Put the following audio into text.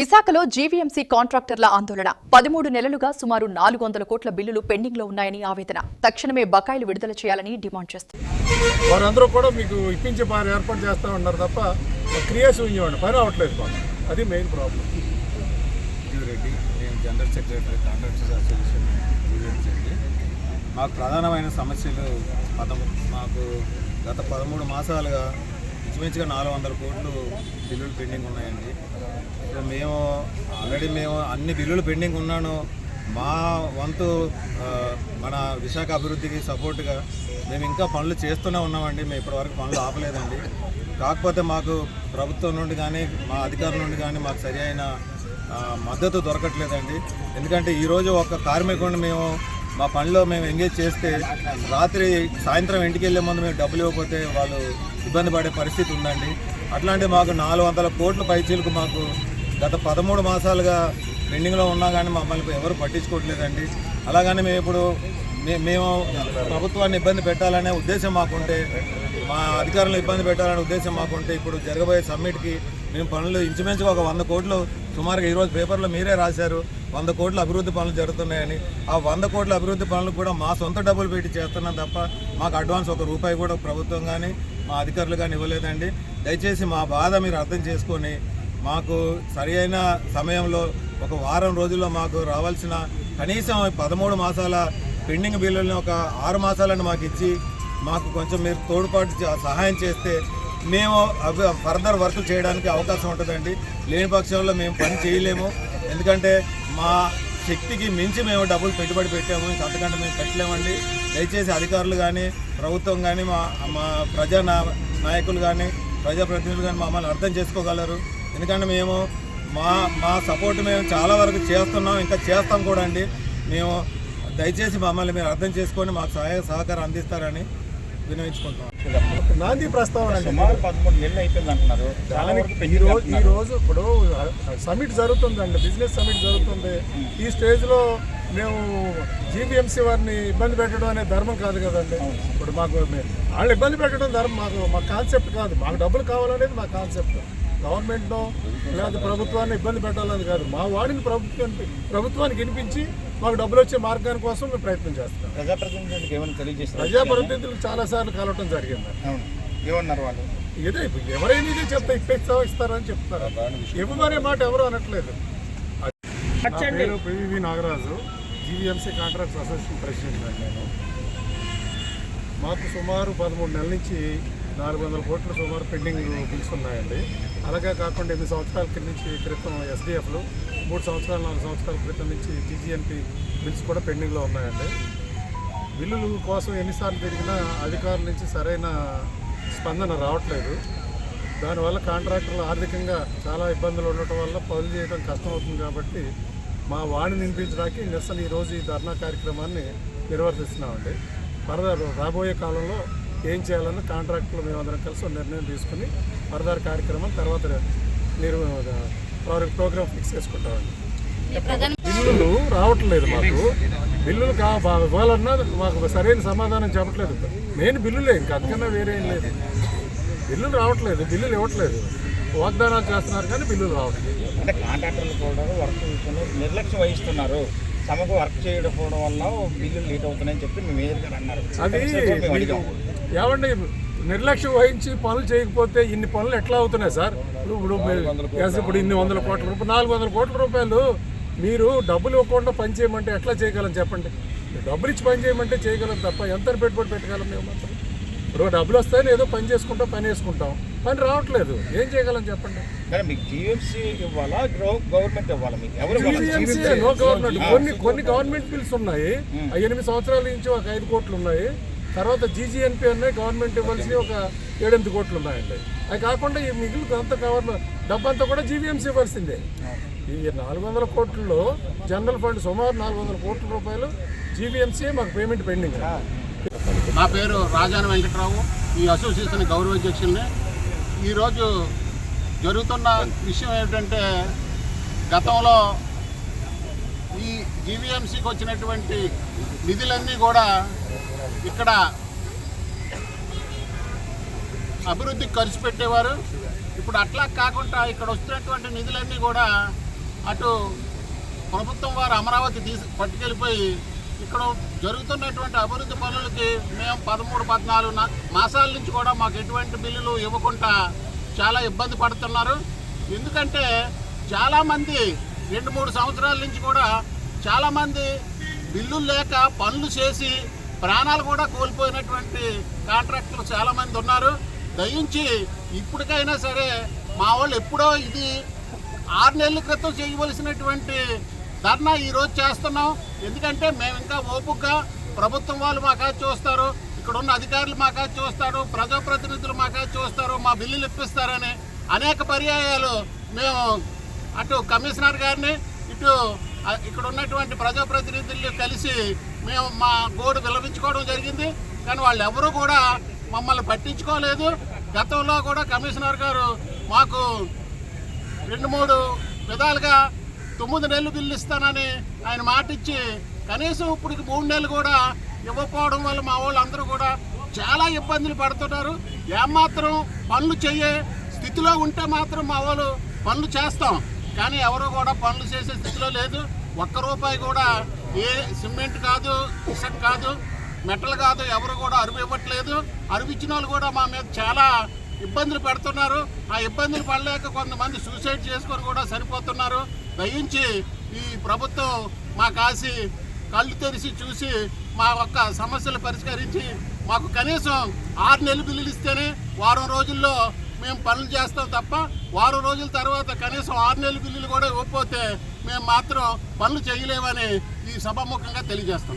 విశాఖలో జీవీఎంసీ కాంట్రాక్టర్ల ఆందోళన. పదమూడు నెలలుగా సుమారు నాలుగు వందల కోట్ల బిల్లులు పెండింగ్లో ఉన్నాయని ఆవేదన. తక్షణమే బకాయిలు విడుదల చేయాలని డిమాండ్ చేస్తారు వారందరూ కూడా మీకు ఇప్పించే పని ఏర్పాటు చేస్తా ఉన్నారు తప్ప క్రియేషన్ ఇవ్వండి పని అవ్వట్లేదు అది మెయిన్ ప్రాబ్లం. రెడ్డి నేను జనరల్ సెక్రటరీ కాంట్రాక్టర్స్ అసోసియేషన్ అండి. మాకు ప్రధానమైన సమస్యలు పదము మాకు గత పదమూడు మాసాలుగా ఇంచుమించుగా నాలుగు వందల కోట్లు బిల్లులు పెండింగ్ ఉన్నాయండి. ఇప్పుడు మేము ఆల్రెడీ మేము అన్ని బిల్లులు పెండింగ్ ఉన్నాను. మా వంతు మన విశాఖ అభివృద్ధికి సపోర్ట్గా మేము ఇంకా పనులు చేస్తూనే ఉన్నామండి. మేము ఇప్పటివరకు పనులు ఆపలేదండి. కాకపోతే మాకు ప్రభుత్వం నుండి కానీ మా అధికారుల నుండి కానీ మాకు సరి అయిన మద్దతు దొరకట్లేదండి. ఎందుకంటే ఈరోజు ఒక కార్మికుడిని మేము మా పనిలో మేము ఎంగేజ్ చేస్తే రాత్రి సాయంత్రం ఇంటికి వెళ్ళే ముందు మేము డబ్బులు ఇవ్వకపోతే వాళ్ళు ఇబ్బంది పడే పరిస్థితి ఉందండి. అట్లాంటి మాకు నాలుగు వందల కోట్ల పైచీలకు మాకు గత పదమూడు మాసాలుగా పెండింగ్లో ఉన్నా కానీ మమ్మల్ని ఎవరు పట్టించుకోవట్లేదండి. అలాగని మేము ఇప్పుడు మేము ప్రభుత్వాన్ని ఇబ్బంది పెట్టాలనే ఉద్దేశం మాకుంటే మా అధికారులు ఇబ్బంది పెట్టాలనే ఉద్దేశం మాకుంటే ఇప్పుడు జరగబోయే సమ్మిట్కి మేము పనులు ఇంచుమించుగా ఒక వంద కోట్లు సుమారుగా ఈరోజు పేపర్లో మీరే రాశారు వంద కోట్ల అభివృద్ధి పనులు జరుగుతున్నాయని. ఆ వంద కోట్ల అభివృద్ధి పనులు కూడా మా సొంత డబ్బులు పెట్టి చేస్తున్నాం తప్ప మాకు అడ్వాన్స్ ఒక రూపాయి కూడా ప్రభుత్వం కానీ మా అధికారులు కానీ ఇవ్వలేదండి. దయచేసి మా బాధ మీరు అర్థం చేసుకొని మాకు సరి అయిన సమయంలో ఒక వారం రోజుల్లో మాకు రావాల్సిన కనీసం పదమూడు మాసాల పెండింగ్ బిల్లుల్ని ఒక ఆరు మాసాలను మాకు ఇచ్చి మాకు కొంచెం మీరు తోడ్పాటు సహాయం చేస్తే మేము అవి ఫర్దర్ వర్క్ చేయడానికి అవకాశం ఉంటుందండి. లేని పక్షంలో మేము పని చేయలేము. ఎందుకంటే మా శక్తికి మించి మేము డబ్బులు పెట్టుబడి పెట్టాము. ఇంకంతకంటే మేము పెట్టలేమండి. దయచేసి అధికారులు కానీ ప్రభుత్వం కానీ మా మా ప్రజా నాయకులు కానీ ప్రజాప్రతినిధులు కానీ మమ్మల్ని అర్థం చేసుకోగలరు. ఎందుకంటే మేము మా మా సపోర్ట్ మేము చాలా వరకు చేస్తున్నాం ఇంకా చేస్తాం కూడా అండి. మేము దయచేసి మమ్మల్ని మీరు అర్థం చేసుకొని మాకు సహాయ సహకారం అందిస్తారని వినవించుకుంటున్నాం నాంది ప్రస్తావన అండి. సుమారు పదమూడు నెలలు అయిపోయింది అంటున్నారు. ఈ రోజు ఈ రోజు ఇప్పుడు సమిట్ జరుగుతుందండి బిజినెస్ సమిట్ జరుగుతుంది. ఈ స్టేజ్లో మేము జీబీఎంసీ వారిని ఇబ్బంది పెట్టడం అనే ధర్మం కాదు కదండి. ఇప్పుడు మాకు వాళ్ళు ఇబ్బంది పెట్టడం ధర్మం మాకు మా కాన్సెప్ట్ కాదు. మాకు డబ్బులు కావాలనేది మా కాన్సెప్ట్. గవర్నమెంట్ను లేదా ప్రభుత్వాన్ని ఇబ్బంది పెట్టాలని కాదు. మా వాడిని ప్రభుత్వానికి ప్రభుత్వానికి వినిపించి మాకు డబ్బులు వచ్చే మార్గాన్ని కోసం మేము ప్రయత్నం చేస్తాం ప్రజాప్రతినిధులకు ఏమైనా తెలియజేస్తారు ప్రజాప్రతినిధులకు చాలాసార్లు కలవటం జరిగింది. అవును. ఏమన్నారు వాళ్ళు? ఇదే ఇప్పుడు ఎవరైనా ఇదే చెప్తా ఇప్పిస్తావా ఇస్తారని చెప్తారు? ఇవ్వమనే మాట ఎవరు అనట్లేదు. పేరు P V V Nagaraju GVMC contracts association president నేను. మాకు సుమారు పదమూడు నెలల నుంచి నాలుగు వందల కోట్లు సుమారు పెండింగ్ బిల్స్ ఉన్నాయండి. అలాగే కాకుండా ఎనిమిది సంవత్సరాల కింద నుంచి క్రితం ఎస్డిఎఫ్లు మూడు సంవత్సరాలు నాలుగు సంవత్సరాల క్రితం నుంచి జీజీఎన్పి బిల్స్ కూడా పెండింగ్లో ఉన్నాయండి. బిల్లుల కోసం ఎన్నిసార్లు తిరిగినా అధికారుల నుంచి సరైన స్పందన రావట్లేదు. దానివల్ల కాంట్రాక్టర్లు ఆర్థికంగా చాలా ఇబ్బందులు ఉండటం వల్ల పనులు చేయడం కష్టమవుతుంది కాబట్టి మా వాణి నింపించడానికి నిరసన ఈరోజు ఈ ధర్నా కార్యక్రమాన్ని నిర్వర్తిస్తున్నామండి. ఫర్దర్ రాబోయే కాలంలో ఏం చేయాలని కాంట్రాక్టర్లు మేమందరం కలిసి ఒక నిర్ణయం తీసుకుని ఫర్దర్ కార్యక్రమం తర్వాత మీరు ప్రోగ్రామ్ ఫిక్స్ చేసుకుంటామండి. బిల్లులు రావట్లేదు మాకు. బిల్లులు కా ఇవ్వాలన్నా మాకు సరైన సమాధానం చెప్పట్లేదు. మెయిన్ బిల్లులే ఇంకా అందుకన్నా వేరే లేదు. బిల్లులు రావట్లేదు బిల్లులు ఇవ్వట్లేదు. వాగ్దానాలు చేస్తున్నారు కానీ బిల్లులు రావట్లేదు. అంటే కాంట్రాక్టర్లు కూడా వర్క్ నిర్లక్ష్యం వహిస్తున్నారు. తమకు వర్క్ చేయకపోవడం వల్ల బిల్లులు లేట్ అవుతున్నాయని చెప్పి మేము ఏదైనా అన్నారు. అది ఏమండి నిర్లక్ష్యం వహించి పనులు చేయకపోతే ఇన్ని పనులు ఎట్లా అవుతున్నాయి సార్? ఇప్పుడు ఇప్పుడు ఇన్ని వందల కోట్ల రూపాయలు నాలుగు వందల కోట్ల రూపాయలు మీరు డబ్బులు ఇవ్వకుండా పని చేయమంటే ఎట్లా చేయగలం చెప్పండి? డబ్బులు ఇచ్చి పని చేయమంటే చేయగలం తప్ప ఎంత పెట్టుబడి పెట్టగలం మేము మాత్రం? ఇప్పుడు డబ్బులు వస్తాయని ఏదో పని చేసుకుంటాం పని వేసుకుంటాం. పని రావట్లేదు. ఏం చేయగలం చెప్పండి? గవర్నమెంట్ నో కొన్ని కొన్ని గవర్నమెంట్ బిల్స్ ఉన్నాయి. ఆ ఎనిమిది సంవత్సరాల నుంచి ఒక ఐదు కోట్లు ఉన్నాయి. తర్వాత జీజీఎన్పీ ఉన్నాయి. గవర్నమెంట్ ఇవ్వాల్సి ఒక ఏడెనిమిది కోట్లు ఉన్నాయండి. అవి కాకుండా ఈ మిగిలిన అంతా గవర్నమెంట్ డబ్బంతా కూడా జీవీఎంసీ ఇవ్వాల్సిందే. ఈ నాలుగు వందల కోట్లలో జనరల్ ఫండ్ సుమారు నాలుగు వందల కోట్ల రూపాయలు జీవీఎంసీ మాకు పేమెంట్ పెండింగ్ నా పేరు రాజాన వెంకట్రావు. ఈ అసోసియేషన్ గౌరవాధ్యక్షుల్ని. ఈరోజు జరుగుతున్న విషయం ఏమిటంటే గతంలో ఈ జీవీఎంసీకి వచ్చినటువంటి నిధులన్నీ కూడా ఇక్కడ అభివృద్ధికి ఖర్చు పెట్టేవారు. ఇప్పుడు అట్లా కాకుండా ఇక్కడ వస్తున్నటువంటి నిధులన్నీ కూడా అటు ప్రభుత్వం వారు అమరావతి తీసి పట్టుకెళ్ళిపోయి ఇక్కడ జరుగుతున్నటువంటి అభివృద్ధి పనులకి మేము పదమూడు పద్నాలుగు మాసాల నుంచి కూడా మాకు ఎటువంటి బిల్లులు ఇవ్వకుండా చాలా ఇబ్బంది పడుతున్నారు. ఎందుకంటే చాలామంది రెండు మూడు సంవత్సరాల నుంచి కూడా చాలామంది బిల్లులు లేక పనులు చేసి ప్రాణాలు కూడా కోల్పోయినటువంటి కాంట్రాక్టర్లు చాలామంది ఉన్నారు. దయించి ఇప్పటికైనా సరే మా వాళ్ళు ఎప్పుడో ఇది ఆరు నెలల క్రితం చేయవలసినటువంటి ధర్నా ఈరోజు చేస్తున్నాం. ఎందుకంటే మేము ఇంకా ఓపుగ్గా ప్రభుత్వం వాళ్ళు మాకా చూస్తారు. ఇక్కడ ఉన్న అధికారులు మాకా చూస్తారు. ప్రజాప్రతినిధులు మా చూస్తారు. మా బిల్లులు ఇప్పిస్తారని అనేక పర్యాయాలు మేము అటు కమిషనర్ గారిని ఇటు ఇక్కడ ఉన్నటువంటి ప్రజాప్రతినిధులు కలిసి మేము మా గోడు విలపించుకోవడం జరిగింది. కానీ వాళ్ళు ఎవరు కూడా మమ్మల్ని పట్టించుకోలేదు. గతంలో కూడా కమిషనర్ గారు మాకు రెండు మూడు విధాలుగా తొమ్మిది నెలలు బిల్లు ఇస్తానని ఆయన మాట ఇచ్చి కనీసం ఇప్పటికి మూడు నెలలు కూడా ఇవ్వకపోవడం వల్ల మా వాళ్ళు అందరూ కూడా చాలా ఇబ్బందులు పడుతున్నారు. ఏమాత్రం పనులు చేయే స్థితిలో ఉంటే మాత్రం మా వాళ్ళు పనులు చేస్తాం. కానీ ఎవరు కూడా పనులు చేసే స్థితిలో లేదు. ఒక్క రూపాయి కూడా ఏ సిమెంట్ కాదు ఇసక్ కాదు మెటల్ కాదు ఎవరు కూడా అరువు ఇవ్వట్లేదు. అరువు ఇచ్చిన వాళ్ళు కూడా మా మీద చాలా ఇబ్బందులు పెడుతున్నారు. ఆ ఇబ్బందులు పడలేక కొంతమంది సూసైడ్ చేసుకొని కూడా సరిపోతున్నారు. దయించి ఈ ప్రభుత్వం మా కాసి కళ్ళు తెరిచి చూసి మా యొక్క సమస్యలు పరిష్కరించి మాకు కనీసం ఆరు నెలలు బిల్లులు ఇస్తేనే వారం రోజుల్లో మేము పనులు చేస్తాం తప్ప వారం రోజుల తర్వాత కనీసం ఆరు నెలల బిల్లులు కూడా ఇవ్వకపోతే మేము మాత్రం పనులు చేయలేమని ఈ సభాముఖంగా తెలియజేస్తున్నాం.